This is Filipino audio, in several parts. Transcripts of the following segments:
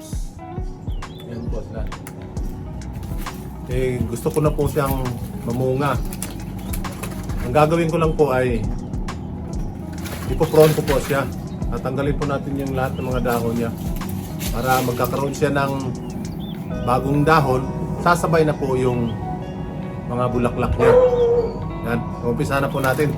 grapes. Yan po sila. Eh, gusto ko na po siyang mamunga. Ang gagawin ko lang po ay ipoprone ko po siya. Tatanggalin po natin yung lahat ng mga dahon niya para magkakaroon siya ng bagong dahon. Sasabay na po yung mga bulaklak niya. Yan, umpisa na po natin.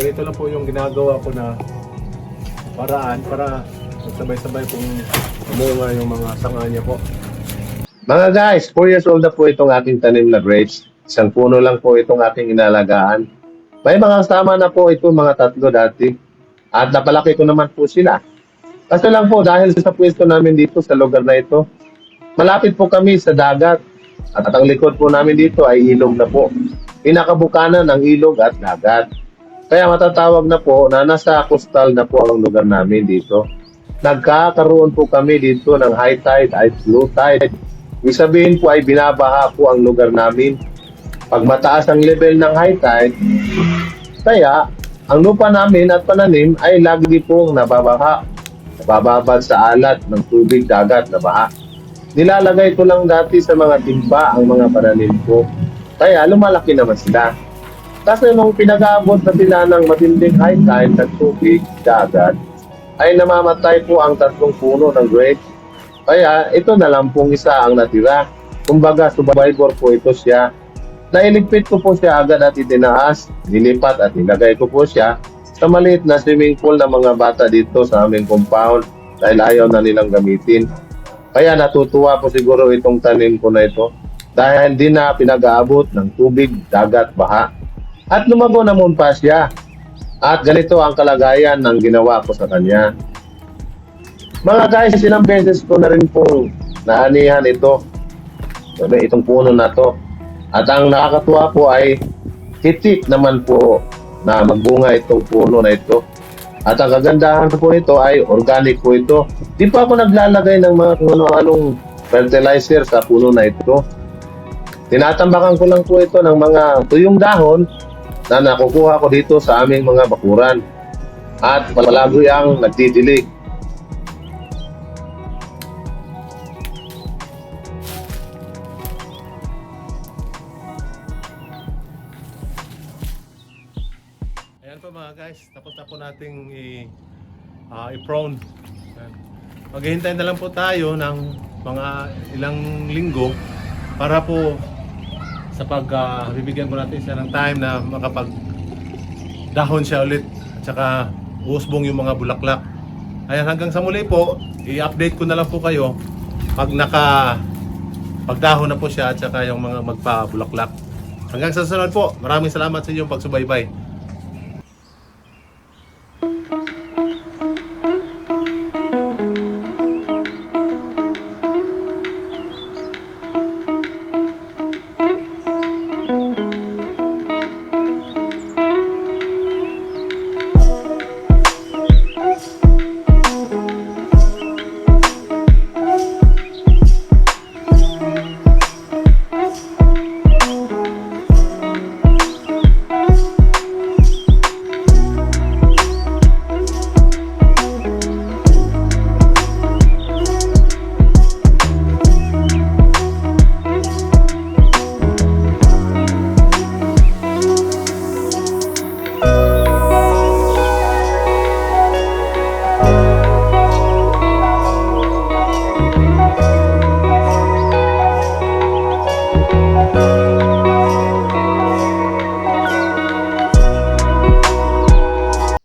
Ganito lang po yung ginagawa ko na paraan para sabay-sabay pong umunga yung mga sanga niya po. Mga guys, 4 years old na po itong aking tanim na grapes. Isang puno lang po itong aking inalagaan. May mga kasama na po ito mga tatlo dati. At napalaki ko naman po sila. Kaso lang po, dahil sa pwesto namin dito sa lugar na ito, malapit po kami sa dagat. At ang likod po namin dito ay ilog na po. Pinakabukanan ng ilog at dagat. Kaya matatawag na po na nasa coastal na po ang lugar namin dito. Nagkakaroon po kami dito ng high tide at low tide. Ibig sabihin po ay binabaha po ang lugar namin. Pag mataas ang level ng high tide, kaya ang lupa namin at pananim ay lagi pong nababaha. Nabababad sa alat ng tubig dagat na baha. Nilalagay ko lang dati sa mga timba ang mga pananim ko. Kaya lumalaki naman sila. Kasi nung pinag-aabot na sila ng matinding high tide ng tubig dagat, ay namamatay po ang tatlong puno ng grapes. Kaya ito na lang pong isa ang natira. Kumbaga, survivor po ito siya. Nailigpit ko po siya agad at itinaas, nilipat at nilagay ko po siya sa maliit na swimming pool ng mga bata dito sa aming compound dahil ayaw na nilang gamitin. Kaya natutuwa po siguro itong tanim ko na ito dahil di na pinag-aabot ng tubig, dagat, baha. At lumago naman pa siya. At ganito ang kalagayan ng ginawa ko sa kanya. Mga guys, ilang beses ko na rin pong naanihan ito. Sabi, itong puno na to. At ang nakakatuwa po ay hitik naman po na magbunga itong puno na ito. At ang kagandahan po nito ay organic po ito. Di pa ako naglalagay ng mga kung ano-anong fertilizer sa puno na ito. Tinatambakan ko lang po ito ng mga tuyong dahon na nakukuha ko dito sa aming mga bakuran. At palagoy ang nagdidilig. Ayan po mga guys, tapos na po nating i, ah, i-prone. Maghihintay na lang po tayo ng mga ilang linggo para po sa pag ah, bibigyan ko natin siya ng time na makapag dahon siya ulit at saka uusbong yung mga bulaklak. Ayan hanggang sa muli po, i-update ko na lang po kayo pag naka pagdahon na po siya at saka yung mga magpa-bulaklak. Hanggang sa sunod po, maraming salamat sa inyong pagsubaybay.